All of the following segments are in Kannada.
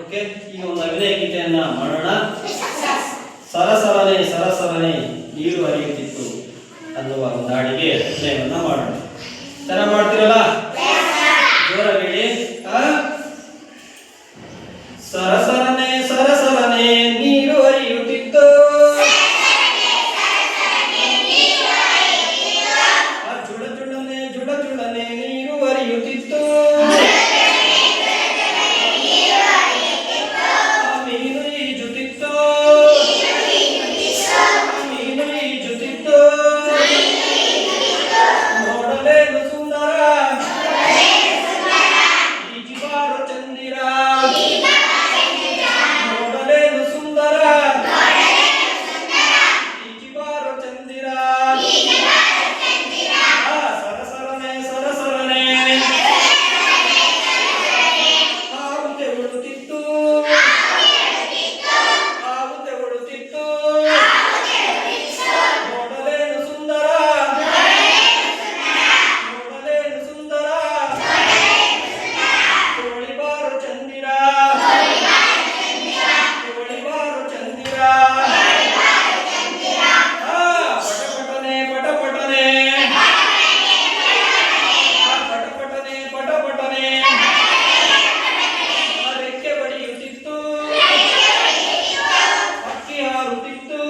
ಓಕೆ ಈಗ ಒಂದು ಅಭಿನಯ ಗೀತೆಯನ್ನ ಮಾಡೋಣ. ಸರಸರನೆ ಸರಸರನೆ ನೀರು ಹರಿಯುತ್ತಿತ್ತು ಅನ್ನುವ ಒಂದು ಹಾಡಿಗೆ ಮಾಡೋಣ. யார் உதித்து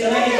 ಚೆನ್ನಾಗಿ